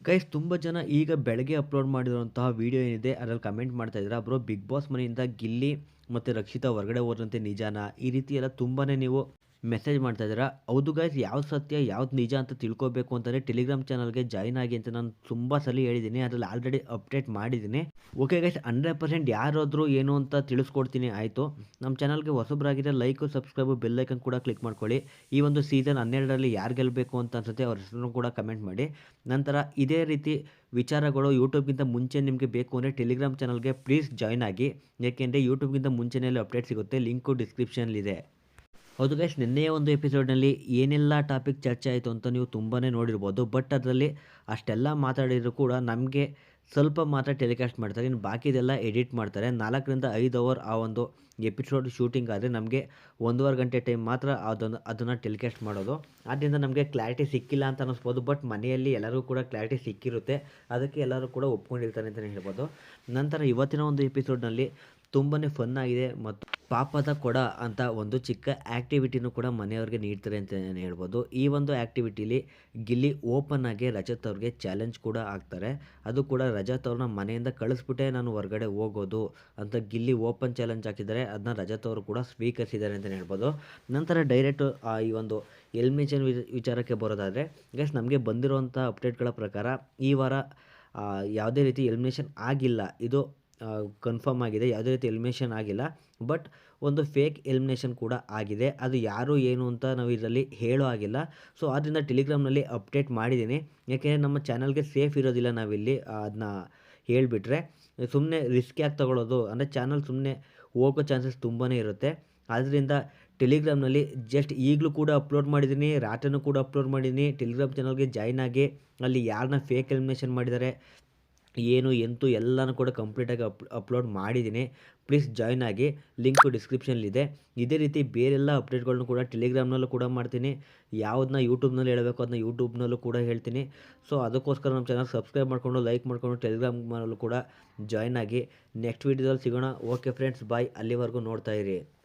Guys ತುಂಬ ಜನ ಈಗ ಬೆಳಗ್ಗೆ ಅಪ್ಲೋಡ್ ಮಾಡಿರುವಂತಹ ವಿಡಿಯೋ ಏನಿದೆ, ಅದರಲ್ಲಿ ಕಮೆಂಟ್ ಮಾಡ್ತಾ ಇದ್ದೀರಾ. ಬ್ರೋ ಬಿಗ್ ಬಾಸ್ ಮನೆಯಿಂದ ಗಿಲ್ಲಿ ಮತ್ತು ರಕ್ಷಿತಾ ಹೊರಗಡೆ ಹೋದಂತೆ ನಿಜಾನ? ಈ ರೀತಿ ಎಲ್ಲ ತುಂಬಾ ನೀವು ಮೆಸೇಜ್ ಮಾಡ್ತಾ ಇದ್ದೀರಾ ಹೌದು ಗೈಸ್ ಯಾವ್ದು ಸತ್ಯ, ಯಾವ್ದು ನಿಜ ಅಂತ ತಿಳ್ಕೊಬೇಕು ಅಂತಂದರೆ ಟೆಲಿಗ್ರಾಮ್ ಚಾನಲ್ಗೆ ಜಾಯ್ನ್ ಆಗಿ ಅಂತ ನಾನು ತುಂಬ ಸಲ ಹೇಳಿದ್ದೀನಿ ಅದರಲ್ಲಿ ಆಲ್ರೆಡಿ ಅಪ್ಡೇಟ್ ಮಾಡಿದ್ದೀನಿ ಓಕೆ ಗೈಸ್ ಹಂಡ್ರೆಡ್ ಪರ್ಸೆಂಟ್ ಯಾರಾದರೂ ಏನು ಅಂತ ತಿಳಿಸ್ಕೊಡ್ತೀನಿ, ಆಯಿತು. ನಮ್ಮ ಚಾನಲ್ಗೆ ಹೊಸಬ್ರಾಗಿದ್ದರೆ ಲೈಕು ಸಬ್ಸ್ಕ್ರೈಬು ಬೆಲ್ಲೈಕನ್ ಕೂಡ ಕ್ಲಿಕ್ ಮಾಡ್ಕೊಳ್ಳಿ. ಈ ಒಂದು ಸೀಸನ್ ಹನ್ನೆರಡರಲ್ಲಿ ಯಾರು ಗೆಲ್ಲಬೇಕು ಅಂತ ಅನ್ಸುತ್ತೆ ಅವ್ರ ಹೆಸರು ಕೂಡ ಕಮೆಂಟ್ ಮಾಡಿ. ನಂತರ ಇದೇ ರೀತಿ ವಿಚಾರಗಳು ಯೂಟ್ಯೂಬ್ಗಿಂತ ಮುಂಚೆ ನಿಮಗೆ ಬೇಕು ಅಂದರೆ ಟೆಲಿಗ್ರಾಮ್ ಚಾನಲ್ಗೆ ಪ್ಲೀಸ್ ಜಾಯ್ನ್ ಆಗಿ. ಏಕೆಂದರೆ ಯೂಟ್ಯೂಬ್ಗಿಂತ ಮುಂಚೆನೇ ಅಪ್ಡೇಟ್ ಸಿಗುತ್ತೆ. ಲಿಂಕು ಡಿಸ್ಕ್ರಿಪ್ಷನಲ್ಲಿದೆ ಹೌದು ಗೈಸ್ ನಿನ್ನೆಯ ಒಂದು ಎಪಿಸೋಡ್ನಲ್ಲಿ ಏನೆಲ್ಲ ಟಾಪಿಕ್ ಚರ್ಚೆ ಆಯಿತು ಅಂತ ನೀವು ತುಂಬಾ ನೋಡಿರ್ಬೋದು. ಬಟ್ ಅದರಲ್ಲಿ ಅಷ್ಟೆಲ್ಲ ಮಾತಾಡಿದರೂ ಕೂಡ ನಮಗೆ ಸ್ವಲ್ಪ ಮಾತ್ರ ಟೆಲಿಕಾಸ್ಟ್ ಮಾಡ್ತಾರೆ. ಇನ್ನು ಬಾಕಿದೆಲ್ಲ ಎಡಿಟ್ ಮಾಡ್ತಾರೆ. ನಾಲ್ಕರಿಂದ ಐದು ಅವರ್ ಆ ಒಂದು ಎಪಿಸೋಡ್ ಶೂಟಿಂಗ್ ಆದರೆ ನಮಗೆ ಒಂದೂವರೆ ಗಂಟೆ ಟೈಮ್ ಮಾತ್ರ ಅದನ್ನು ಅದನ್ನು ಟೆಲಿಕಾಸ್ಟ್ ಮಾಡೋದು. ಆದ್ದರಿಂದ ನಮಗೆ ಕ್ಲಾರಿಟಿ ಸಿಕ್ಕಿಲ್ಲ ಅಂತ ಅನ್ನಿಸ್ಬೋದು ಬಟ್ ಮನೆಯಲ್ಲಿ ಎಲ್ಲರಿಗೂ ಕೂಡ ಕ್ಲಾರಿಟಿ ಸಿಕ್ಕಿರುತ್ತೆ. ಅದಕ್ಕೆ ಎಲ್ಲರೂ ಕೂಡ ಒಪ್ಕೊಂಡಿರ್ತಾರೆ ಅಂತಲೇ ಹೇಳ್ಬೋದು. ನಂತರ ಇವತ್ತಿನ ಒಂದು ಎಪಿಸೋಡ್ನಲ್ಲಿ ತುಂಬಾ ಫನ್ ಆಗಿದೆ ಮತ್ತು ಪಾಪದ ಕೊಡ ಅಂತ ಒಂದು ಚಿಕ್ಕ ಆ್ಯಕ್ಟಿವಿಟಿನೂ ಕೂಡ ಮನೆಯವ್ರಿಗೆ ನೀಡ್ತಾರೆ ಅಂತ ಹೇಳ್ಬೋದು. ಈ ಒಂದು ಆ್ಯಕ್ಟಿವಿಟಿಲಿ ಗಿಲ್ಲಿ ಓಪನ್ ಆಗಿ ರಜತ್ ಅವ್ರಿಗೆ ಚಾಲೆಂಜ್ ಕೂಡ ಆಗ್ತಾರೆ ಅದು ಕೂಡ ರಜತ್ ಅವ್ರನ್ನ ಮನೆಯಿಂದ ಕಳಿಸ್ಬಿಟ್ಟೆ ನಾನು ಹೊರಗಡೆ ಹೋಗೋದು ಅಂತ ಗಿಲ್ಲಿ ಓಪನ್ ಚಾಲೆಂಜ್ ಹಾಕಿದ್ದಾರೆ. ಅದನ್ನ ರಜತ್ ಅವರು ಕೂಡ ಸ್ವೀಕರಿಸಿದ್ದಾರೆ ಅಂತಲೇ ಹೇಳ್ಬೋದು. ನಂತರ ಡೈರೆಕ್ಟ್ ಈ ಒಂದು ಎಲ್ಮಿಷನ್ ವಿಚಾರಕ್ಕೆ ಬರೋದಾದರೆ ಗೈಸ್ ನಮಗೆ ಬಂದಿರುವಂಥ ಅಪ್ಡೇಟ್ಗಳ ಪ್ರಕಾರ ಈ ವಾರ ಯಾವುದೇ ರೀತಿ ಎಲಿಮಿನೇಷನ್ ಆಗಿಲ್ಲ. ಇದು ಕನ್ಫರ್ಮ್ ಆಗಿದೆ, ಯಾವುದೇ ರೀತಿ ಎಲಿಮಿನೇಷನ್ ಆಗಿಲ್ಲ. ಬಟ್ ಒಂದು ಫೇಕ್ ಎಲಿಮಿನೇಷನ್ ಕೂಡ ಆಗಿದೆ. ಅದು ಯಾರು, ಏನು ಅಂತ ನಾವು ಇದರಲ್ಲಿ ಹೇಳೋ ಆಗಿಲ್ಲ ಸೊ ಆದ್ದರಿಂದ ಟೆಲಿಗ್ರಾಮ್ನಲ್ಲಿ ಅಪ್ಡೇಟ್ ಮಾಡಿದ್ದೀನಿ. ಯಾಕೆಂದರೆ ನಮ್ಮ ಚಾನಲ್ಗೆ ಸೇಫ್ ಇರೋದಿಲ್ಲ ನಾವಿಲ್ಲಿ ಅದನ್ನ ಹೇಳಿಬಿಟ್ರೆ. ಸುಮ್ಮನೆ ರಿಸ್ಕ್ ಯಾಕೆ ತಗೊಳ್ಳೋದು ಅಂದರೆ ಚಾನಲ್ ಸುಮ್ಮನೆ ಹೋಗೋ ಚಾನ್ಸಸ್ ತುಂಬಾ ಇರುತ್ತೆ. ಆದ್ದರಿಂದ ಟೆಲಿಗ್ರಾಮ್ನಲ್ಲಿ ಜಸ್ಟ್ ಈಗಲೂ ಕೂಡ ಅಪ್ಲೋಡ್ ಮಾಡಿದ್ದೀನಿ, ರಾತ್ರಿನೂ ಕೂಡ ಅಪ್ಲೋಡ್ ಮಾಡಿದ್ದೀನಿ. ಟೆಲಿಗ್ರಾಮ್ ಚಾನಲ್ಗೆ ಜಾಯ್ನ್ ಆಗಿ ಅಲ್ಲಿ ಯಾರನ್ನ ಫೇಕ್ ಎಲಿಮಿನೇಷನ್ ಮಾಡಿದ್ದಾರೆ? ಏನು, ಎಂತು ಎಲ್ಲನೂ ಕೂಡ ಕಂಪ್ಲೀಟಾಗಿ ಅಪ್, ಅಪ್ಲೋಡ್ ಮಾಡಿದ್ದೀನಿ. ಪ್ಲೀಸ್ ಜಾಯ್ನ್ ಆಗಿ, ಲಿಂಕು ಡಿಸ್ಕ್ರಿಪ್ಷನಲ್ಲಿದೆ. ಇದೇ ರೀತಿ ಬೇರೆಲ್ಲ ಅಪ್ಡೇಟ್ಗಳನ್ನು ಕೂಡ ಟೆಲಿಗ್ರಾಮ್ನಲ್ಲೂ ಕೂಡ ಮಾಡ್ತೀನಿ. ಯಾವುದನ್ನ ಯೂಟ್ಯೂಬ್ನಲ್ಲಿ ಹೇಳಬೇಕು ಅದನ್ನ ಯೂಟ್ಯೂಬ್ನಲ್ಲೂ ಕೂಡ ಹೇಳ್ತೀನಿ. ಸೊ, ಅದಕ್ಕೋಸ್ಕರ ನಮ್ಮ ಚಾನಲ್ ಸಬ್ಸ್ಕ್ರೈಬ್ ಮಾಡಿಕೊಂಡು, ಲೈಕ್ ಮಾಡಿಕೊಂಡು, ಟೆಲಿಗ್ರಾಮ್ನಲ್ಲೂ ಕೂಡ ಜಾಯ್ನ್ ಆಗಿ. ನೆಕ್ಸ್ಟ್ ವೀಡಿಯೋದಲ್ಲಿ ಸಿಗೋಣ. Okay friends, bye. ಅಲ್ಲಿವರೆಗೂ ನೋಡ್ತಾ ಇರಿ.